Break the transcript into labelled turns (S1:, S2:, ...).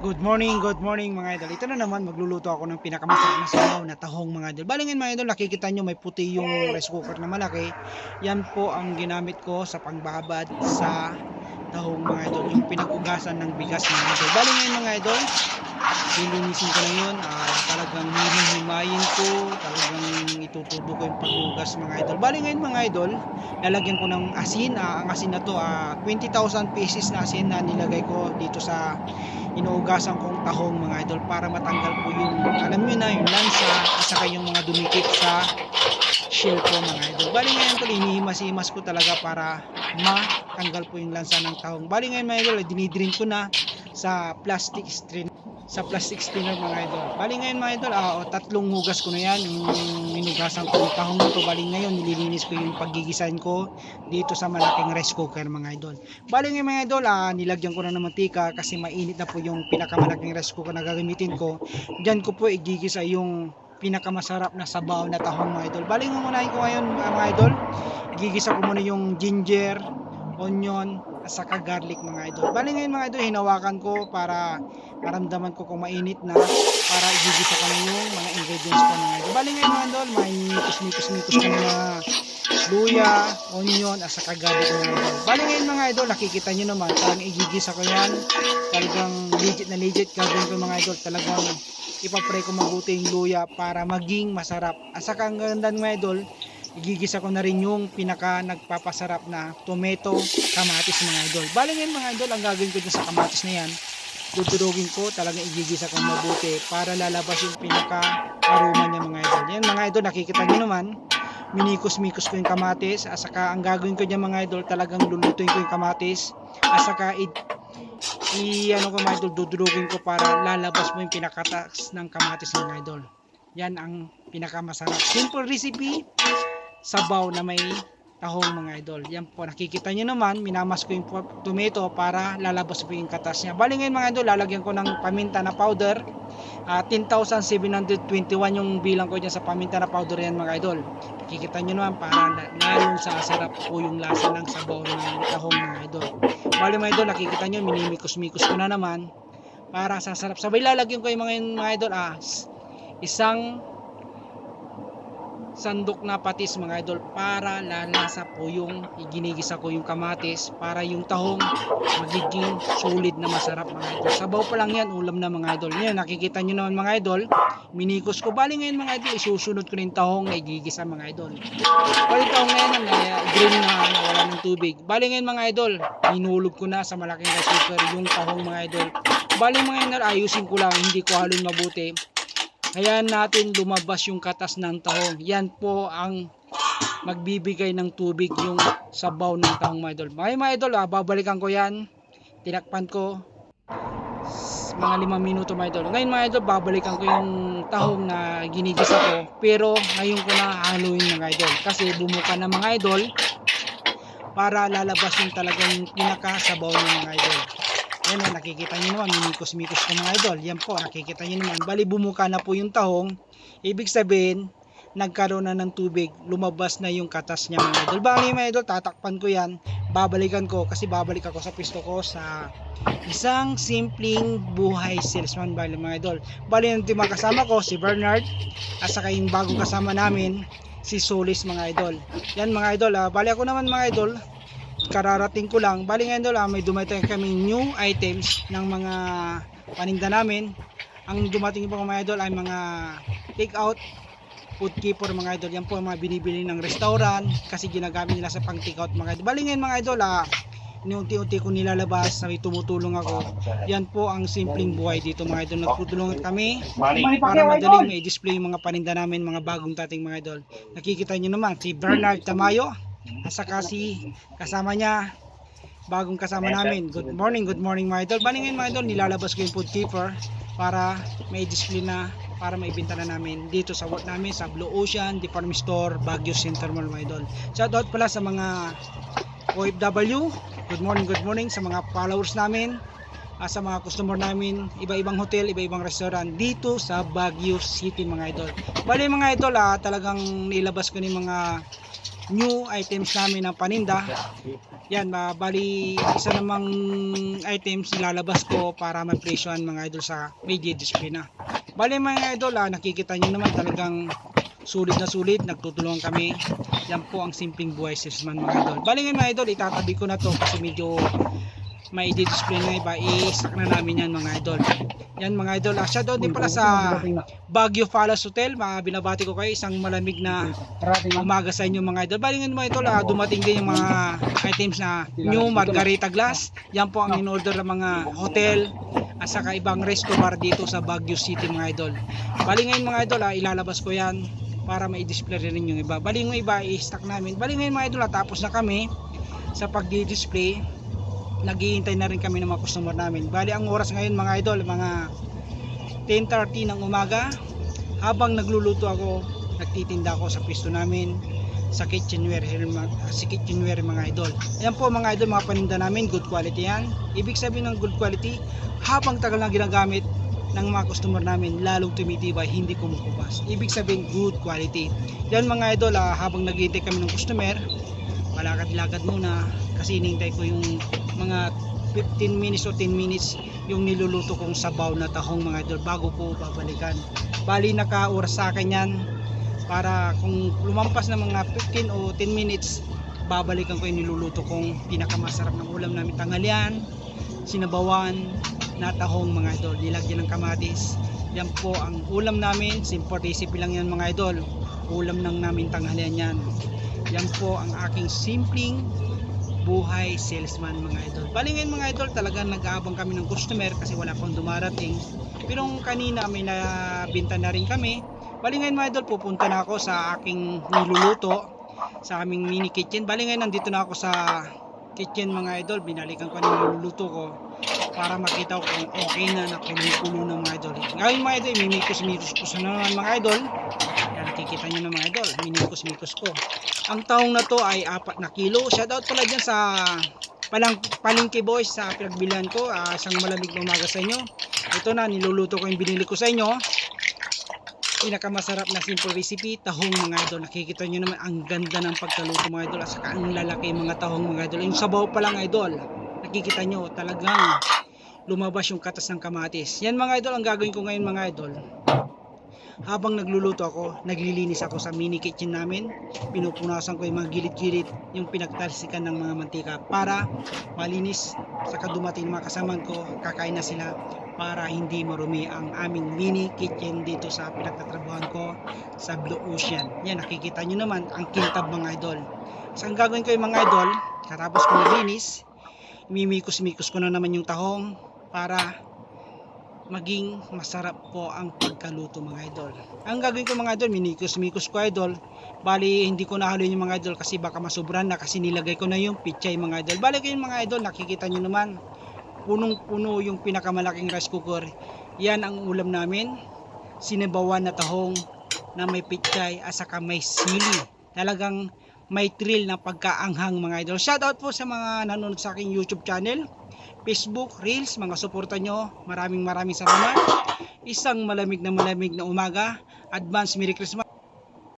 S1: Good morning, good morning mga idol. Ito na naman, magluluto ako ng pinakamasarap na sabaw na tahong mga idol. Balingin mga idol, nakikita nyo may puti yung rice cooker na malaki. Yan po ang ginamit ko sa pangbabad sa tahong mga idol. Yung pinag-ugasan ng bigas mga idol. Balingin mga idol, lilinisin ko na yun. Ah, talagang hihimayin ko, talagang itutubo ko yung paghugas mga idol. Balingin mga idol, lalagyan ko ng asin. Ah, ang asin na to, ah, 20,000 pieces na asin na nilagay ko dito sa inuugasan kong tahong mga idol para matanggal po yung alam nyo na yung lansa at saka yung mga dumikit sa shell ko mga idol. Bali ngayon tol inihimas-himas ko talaga para matanggal po yung lansa ng tahong. Bali ngayon mga idol dinidrin ko na sa plastic strainer sa plastic strainer mga idol bali ngayon mga idol ah, o, tatlong hugas ko na yan yung minugasan ko yung tahong nito bali ngayon nililinis ko yung paggigisahin ko dito sa malaking rice cooker mga idol Bali nga mga idol, ah, nilagyan ko na ng mantika kasi mainit na po yung pinakamalaking rice cooker na gagamitin ko. Diyan ko po igigisa yung pinakamasarap na sabaw na tahong mga idol. Bali nga unahin ko ngayon ah, mga idol, igigisa ko muna yung ginger, onion, at saka garlic mga idol. Bali ngayon mga idol, hinawakan ko para maramdaman ko kung mainit na para igigisa ko na yung mga ingredients ko mga idol. Bali ngayon mga idol, may mikos-mikos-mikos ko na luya, onion, at saka garlic mga idol. Bali ngayon mga idol, nakikita nyo naman, talagang igigisa ko yan. Talagang legit na legit gagawin ko mga idol. Talagang ipapray ko mabuti yung luya para maging masarap. At saka ang ganda mga idol, igigisa ko na rin yung pinaka nagpapasarap na tomato kamatis mga idol. Bali ngayon mga idol, ang gagawin ko dyan sa kamatis na yan, dudurugin ko, talagang igigisa ko mabuti para lalabas yung pinaka aroma niya mga idol. Yan mga idol, nakikita nyo naman, minikos-mikos ko yung kamatis, at saka ang gagawin ko dyan mga idol, talagang lulutuin ko yung kamatis, at saka i, ano ko mga idol, dudurugin ko para lalabas mo yung pinakatas ng kamatis mga idol. Yan ang pinakamasarap. Simple recipe, sabaw na may tahong mga idol. Yan po, nakikita nyo naman, minamas ko yung tomato para lalabas po yung katas niya. Bali ngayon mga idol, lalagyan ko ng paminta na powder. Ah, 10,721 yung bilang ko dyan sa paminta na powder yan mga idol. Nakikita nyo naman para la- lalong sasarap po yung lasa ng sabaw ng tahong mga idol. Bali mga idol, nakikita nyo, minimikos-mikos ko na naman para sasarap. Sabay lalagyan ko yung mga, mga idol, ah, isang sandok na patis mga idol para lalasa po yung iginigisa ko yung kamatis para yung tahong magiging solid na masarap mga idol. Sabaw pa lang yan ulam na mga idol. Yan nakikita nyo naman mga idol minikos ko. Bali ngayon mga idol isusunod ko yung tahong na igigisa mga idol. Bali tahong na yan na green na wala ng tubig. Bali ngayon mga idol hinulog ko na sa malaking rice cooker yung tahong mga idol. Bali mga idol ayusin ko lang hindi ko halong mabuti Hayaan natin lumabas yung katas ng tahong. Yan po ang magbibigay ng tubig yung sabaw ng tahong mga idol. Mga mga idol, ah, babalikan ko yan. Tinakpan ko. Mga limang minuto mga idol. Ngayon mga idol, babalikan ko yung tahong na ginigisa ko. Pero ngayon ko na haluin mga idol. Kasi bumuka na mga idol para lalabas yung talagang pinakasabaw ng mga idol. Yan o, nakikita nyo naman, minikos-mikos ko mga idol. Yan po, nakikita nyo naman. Bali, bumuka na po yung tahong. Ibig sabihin, nagkaroon na ng tubig, lumabas na yung katas niya mga idol. Bali mga idol, tatakpan ko yan. Babalikan ko kasi babalik ako sa pisto ko sa isang simpleng buhay salesman bali mga idol. Bali yung mga kasama ko, si Bernard, at saka yung bagong kasama namin, si Solis mga idol. Yan mga idol, ah. bali ako naman mga idol, kararating ko lang. Bali ngayon ah, may dumating kaming new items ng mga paninda namin. Ang dumating po mga idol ay mga take out food keeper mga idol. Yan po ang mga binibili ng restaurant kasi ginagamit nila sa pang take out mga idol. Bali ngayon mga idol, ah, unti-unti ko nilalabas na may tumutulong ako. Yan po ang simpleng buhay dito mga idol. Nagtutulungan kami para madaling may display yung mga paninda namin, mga bagong dating mga idol. Nakikita nyo naman si Bernard Tamayo at saka si kasama niya bagong kasama namin. Good morning, good morning mga idol. Bali ngayon mga idol, nilalabas ko yung food keeper para may display na para maibenta na namin dito sa work namin sa Blue Ocean Department Store Baguio Center Mall mga idol. Shout out pala sa mga OFW. Good morning, good morning sa mga followers namin ah, sa mga customer namin, iba-ibang hotel, iba-ibang restaurant dito sa Baguio City mga idol. Bali mga idol, ah, talagang nilabas ko ni mga new items namin ng paninda. Yan, ba, bali isa namang items nilalabas ko para ma-presyohan mga idol sa media display na. Bali mga idol, ah, nakikita nyo naman talagang sulit na sulit, nagtutulungan kami. Yan po ang simpleng buhay salesman mga idol. Bali mga idol, itatabi ko na to kasi medyo may display na iba. I-stack na namin yan mga idol. Yan mga idol, ah, shoutout din pala sa Baguio Palace Hotel. Mga binabati ko kayo isang malamig na umaga sa inyo mga idol. Bali ngayon mga idol, ah, dumating din yung mga items na new margarita glass. Yan po ang in-order ng mga hotel at saka ibang resto bar dito sa Baguio City mga idol. Bali ngayon mga idol, ah, ilalabas ko yan para ma-display rin yung iba. Bali yung iba, i-stack namin. Bali mga idol, ah, tapos na kami sa pag-display. Naghihintay na rin kami ng mga customer namin. Bali ang oras ngayon mga idol, mga 10.30 ng umaga. Habang nagluluto ako, nagtitinda ako sa pisto namin sa kitchenware sa kitchenware mga idol. Ayan po mga idol, mga paninda namin, good quality yan. Ibig sabihin ng good quality, habang tagal na ginagamit ng mga customer namin, lalong tumitibay, hindi kumukubas. Ibig sabihin, good quality. Yan mga idol, ah, habang naghihintay kami ng customer, malakad-lakad muna kasi inintay ko yung mga 15 minutes o 10 minutes yung niluluto kong sabaw na tahong mga idol bago ko babalikan. Bali naka-oras sa akin yan para kung lumampas na mga 15 o 10 minutes babalikan ko yung niluluto kong pinakamasarap ng ulam namin tanghalian, sinabawan, na tahong mga idol. Nilagyan ng kamatis. Yan po ang ulam namin. Simple recipe lang yan mga idol. Ulam ng namin tanghalian yan. Yan po ang aking simpleng buhay salesman mga idol. Bali ngayon mga idol talagang nag-aabang kami ng customer kasi wala pang dumarating. Pero kanina may nabinta na rin kami. Bali ngayon mga idol pupunta na ako sa aking niluluto sa aming mini kitchen. Bali ngayon nandito na ako sa kitchen mga idol. Binalikan ko na niluluto ko para makita ko kung okay na na kulo ng mga idol. Ngayon mga idol, mimikos-mikos ko na naman mga idol. Yan nakikita nyo na mga idol, minimikos-mikos ko. Ang taong na to ay 4 na kilo. Shoutout pala dyan sa palang, palingki boys sa pinagbilihan ko. Ah, isang malamig na umaga sa inyo. Ito na, niluluto ko yung binili ko sa inyo. Pinakamasarap na simple recipe, tahong mga idol. Nakikita nyo naman ang ganda ng pagkaluto mga idol. At saka ang lalaki mga tahong mga idol. Yung sabaw pa lang idol. Nakikita nyo talagang lumabas yung katas ng kamatis. Yan mga idol, ang gagawin ko ngayon mga idol habang nagluluto ako, naglilinis ako sa mini kitchen namin. Pinupunasan ko yung mga gilid-gilid, yung pinagtalsikan ng mga mantika para malinis. Saka dumating mga kasaman ko, kakain na sila para hindi marumi ang aming mini kitchen dito sa pinagtatrabahan ko sa Blue Ocean. Yan, nakikita nyo naman ang kintab mga idol. So, ang gagawin ko yung mga idol, katapos ko maglinis, mimikos-mikos ko na naman yung tahong para maging masarap po ang pagkaluto mga idol. Ang gagawin ko mga idol, minikos-mikos ko idol. Bali, hindi ko nahaluin yung mga idol kasi baka masubran na kasi nilagay ko na yung pichay mga idol. Bali ko yung mga idol, nakikita nyo naman, punong-puno yung pinakamalaking rice cooker. Yan ang ulam namin. Sinibawan na tahong na may pichay at saka may sili. Talagang may thrill na pagkaanghang mga idol. Shoutout po sa mga nanonood sa aking YouTube channel. Facebook, Reels, mga suporta nyo. Maraming maraming salamat. Isang malamig na malamig na umaga. Advance Merry Christmas.